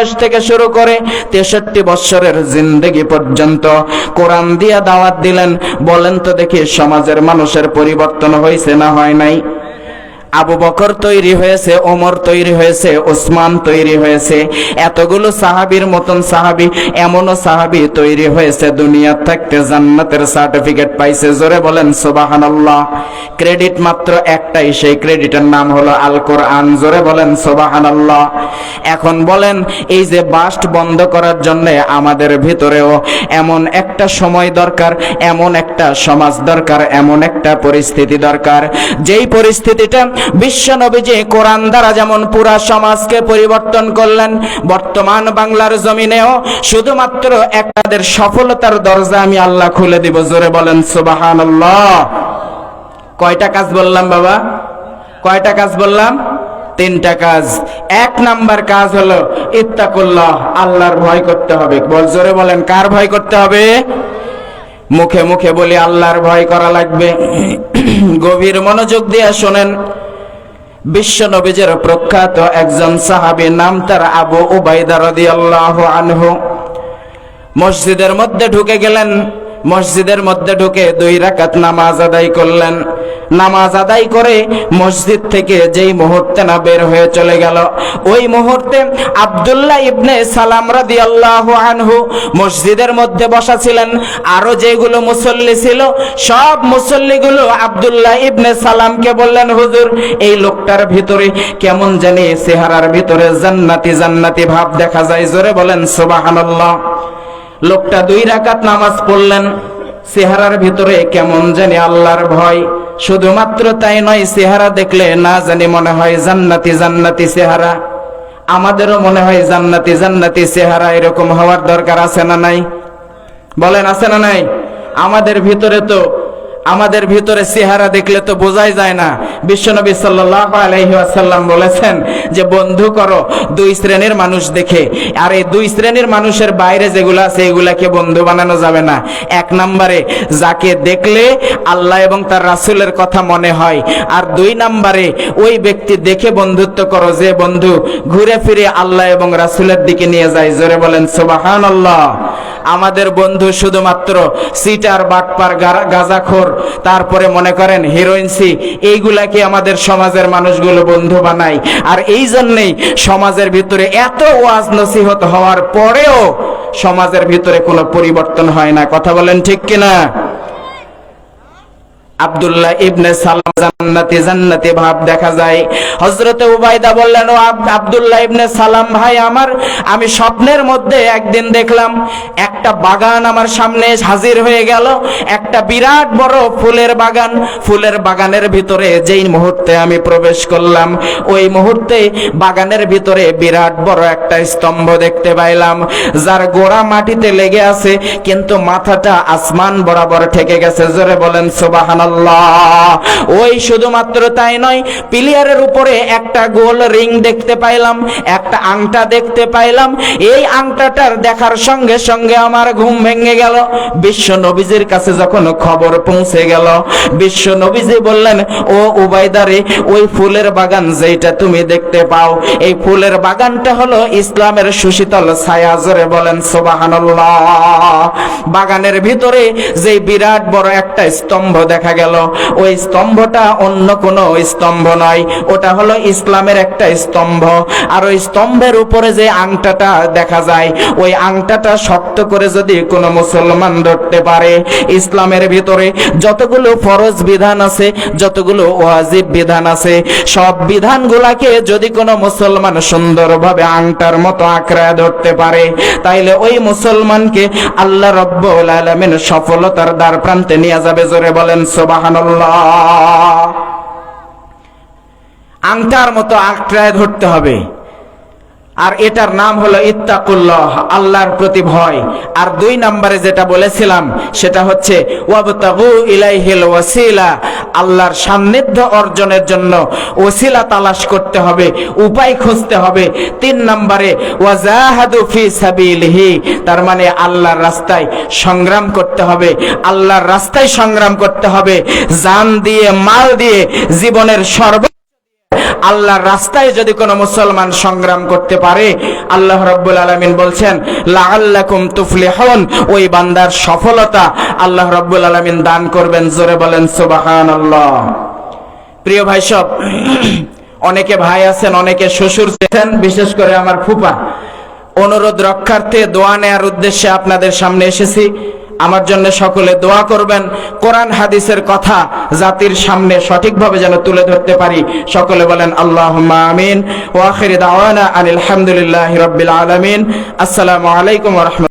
বয়স থেকে শুরু করে তেষট্টি বৎসরের জিন্দগি পর্যন্ত কোরআন দিয়া দাওয়াত দিলেন। বলেন তো দেখি সমাজের মানুষের পরিবর্তন হয়েছে না হয় নাই? আবু বকর তৈরি হয়েছে, ওমর তৈরি হয়েছে, ওসমান তৈরি হয়েছে। এতগুলো সাহাবীর মতন সাহাবি, এমনও সাহাবী তৈরি হয়েছে, দুনিয়ার থাকতে জান্নাতের সার্টিফিকেট পাইছে। জোরে বলেন, সুবহানাল্লাহ। ক্রেডিট মাত্র একটাই, সেই ক্রেডিটের নাম হলো আল কোরআন জোরে বলেন, সুবহানাল্লাহ। এখন বলেন, এই যে বাস্ট বন্ধ করার জন্য আমাদের ভিতরেও এমন একটা সময় দরকার, এমন একটা সমাজ দরকার, এমন একটা পরিস্থিতি দরকার। যেই পরিস্থিতিটা বিশ্ব নবীজি কোরআন দ্বারা যেমন পুরা সমাজকে পরিবর্তন করলেন, বর্তমান বাংলার জমিনেও শুধুমাত্র একটাদের সফলতার দরজা আমি আল্লাহ খুলে দিব। জোরে বলেন, সুবহানাল্লাহ। কয়টা কাজ বললাম বাবা? কয়টা কাজ বললাম? তিনটা কাজ। এক নাম্বার কাজ হলো ইত্তাকুল্লাহ, আল্লাহর ভয় করতে হবে। বল, জোরে বলেন, কার ভয় করতে হবে? মুখে মুখে বলি, আল্লাহর ভয় করা লাগবে। গভীর মনোযোগ দিয়ে শোনেন। বিশ্ব নবীজের প্রখ্যাত একজন সাহাবি নাম তার আবু উবাইদা রাদিয়াল্লাহু আনহু। মসজিদের মধ্যে ঢুকে গেলেন। মসজিদের মধ্যে ঢুকে দুই রাকাত নামাজ আদায় করলেন। নামাজ আদায় করে মসজিদ থেকে যেই মুহূর্তে না বের হয়ে চলে গেল, ওই মুহূর্তে আব্দুল্লাহ ইবনে সালাম রাদিয়াল্লাহু আনহু মসজিদের মধ্যে বসা ছিলেন। আরও যেগুলো মুসল্লি ছিল, সব মুসল্লিগুলো আব্দুল্লাহ ইবনে সালামকে বললেন, হুজুর, এই লোকটার ভিতরে কেমন জানি চেহারার ভিতরে জান্নাতি জান্নাতি ভাব দেখা যায়। জোরে বলেন, সুবহানাল্লাহ। লোকটা দুই রাকাত নামাজ পড়লেন। চেহারার ভিতরে কেমন জানি আল্লাহর ভয়। শুধুমাত্র তাই নয়, চেহারা দেখলে না জানি মনে হয় জান্নাতি জান্নাতি চেহারা। আমাদেরও মনে হয় জান্নাতি জান্নাতি চেহারা এরকম হওয়ার দরকার আছে না নাই? বলেন, আছে না নাই? আমাদের ভিতরে তো আমাদের ভিতরে চেহারা দেখলে তো বোঝাই যায় না। বিশ্বনবী সাল্লাল্লাহু আলাইহি ওয়াসাল্লাম বলেছেন যে, বন্ধু করো, দুই শ্রেণির মানুষ দেখে। আর এই দুই শ্রেণির মানুষের বাইরে যেগুলো আছে, এগুলাকে বন্ধু বানানো যাবে না। এক নম্বরে, যাকে দেখলে আল্লাহ এবং তার রাসূলের কথা মনে হয়। আর দুই নম্বরে, ওই ব্যক্তি দেখে বন্ধুত্ব করো যে, বন্ধু, ঘুরে ফিরে আল্লাহ এবং রাসূলের দিকে নিয়ে যায়। জোরে বলেন, সুবহানাল্লাহ। আমাদের বন্ধু শুধুমাত্র সিটার বাটপার গাজাখোর। তারপরে মনে করেন হিরোইনসি এইগুলাকে আমাদের সমাজের মানুষগুলো বন্ধু বানায়? আর এই জন্যেই সমাজের ভিতরে এত ওয়াজ নসিহত হওয়ার পরেও সমাজের ভিতরে কোনো পরিবর্তন হয় না। কথা বলেন ঠিক কিনা? আব্দুল্লাহ ইবনে সালাম জান্নাতি জান্নাতি ভাব দেখা যায়। হযরতে উবাইদা বললেন, ও আব্দুল্লাহ ইবনে সালাম ভাই, আমার, আমি স্বপ্নের মধ্যে একদিন দেখলাম, একটা বাগান আমার সামনে হাজির হয়ে গেল। একটা বিরাট বড় ফুলের বাগান, ফুলের বাগানের ভিতরে যেই মুহূর্তে আমি প্রবেশ করলাম, ওই মুহূর্তে বাগানের ভিতরে বিরাট বড় একটা স্তম্ভ দেখতে পাইলাম, যার গোড়া মাটিতে লেগে আছে, কিন্তু মাথাটা আসমান বরাবর ঠেকে গেছে। জোরে বলেন, সুবহানাল্লাহ। ওই শুধুমাত্র তাই নয়, পিলিয়ারের উপরে একটা গোল রিং দেখতে পাইলাম, একটা আংটা দেখতে পাইলাম। এই আংটাটার দেখার সঙ্গে সঙ্গে আমার ঘুম ভেঙে গেল। বিশ্ব নবীজির কাছে যখন খবর পৌঁছে গেল, বিশ্ব নবীজি বললেন, ও উবাইদারে ওই ফুলের বাগান যেটা তুমি দেখতে পাও, এই ফুলের বাগানটা হলো ইসলামের সুশীতল ছায়া বলেন সুবহানাল্লাহ। বাগানের ভিতরে যে বিরাট বড় একটা স্তম্ভ দেখা গেল। ওই স্তম্ভটা অন্য কোনো স্তম্ভ নয়। ওটা হলো ইসলামের একটা স্তম্ভ। আর ওই স্তম্ভের উপরে যে আংটাটা দেখা যায়, ওই আংটাটা শক্ত করে যদি কোনো মুসলমান ধরতে পারে, ইসলামের ভিতরে যতগুলো ফরজ বিধান আছে, যতগুলো ওয়াজিব বিধান আছে, সব বিধানগুলাকে যদি কোনো মুসলমান সুন্দরভাবে আংটার মতো আঁকড়ায় ধরতে পারে, তাইলে ওই মুসলমানকে আল্লাহ রব্বুল আলামিন সফলতার দ্বার প্রান্তে নিয়ে যাবে। জোরে বলেন আংটার মতো আঁকড়ায় ধরতে হবে। আর এটার নাম হলো ইত্তাকুল্লাহ, আল্লাহর প্রতি ভয়। আর দুই নম্বরে যেটা বলেছিলাম, সেটা হচ্ছে, ওয়াবতাগু ইলাইহিল ওয়াসিলা, আল্লাহর সান্নিধ্য অর্জনের জন্য ওসিলা তালাশ করতে হবে, উপায় খুঁজতে হবে। তিন নম্বরে, ওয়াজাহাদু ফি সাবিলিহি, তার মানে আল্লাহর রাস্তায় সংগ্রাম করতে হবে। আল্লাহর রাস্তায় সংগ্রাম করতে হবে, জান দিয়ে, মাল দিয়ে জীবনের সর্ব আল্লাহর রাস্তায় যদি কোনো মুসলমান সংগ্রাম করতে পারে, আল্লাহ রব্বুল আলমিন বলছেন, লাআল্লাকুম তুফলিহুন ওই বান্দার সফলতা আল্লাহ রব্বুল আলমিন দান করবেন, জোরে বলেন সুবহানাল্লাহ। প্রিয় ভাই সব, অনেকে ভাই আছেন, অনেকে শ্বশুর আছেন, বিশেষ করে আমার ফুপা অনুরোধ রক্ষার্থে দোয়া নেয়ার উদ্দেশ্যে আপনাদের সামনে এসেছি। আমার জন্য সকলে দোয়া করবেন। কোরআন, হাদিসের কথা জাতির সামনে সঠিকভাবে যেন তুলে ধরতে পারি। সকলে বলেন আল্লাহ আমিন। ওয়াখির দাওয়ানা আনিল হামদুলিল্লাহ রবিল আলামিন। আসসালামু আলাইকুম রাহমাতুল্লাহ।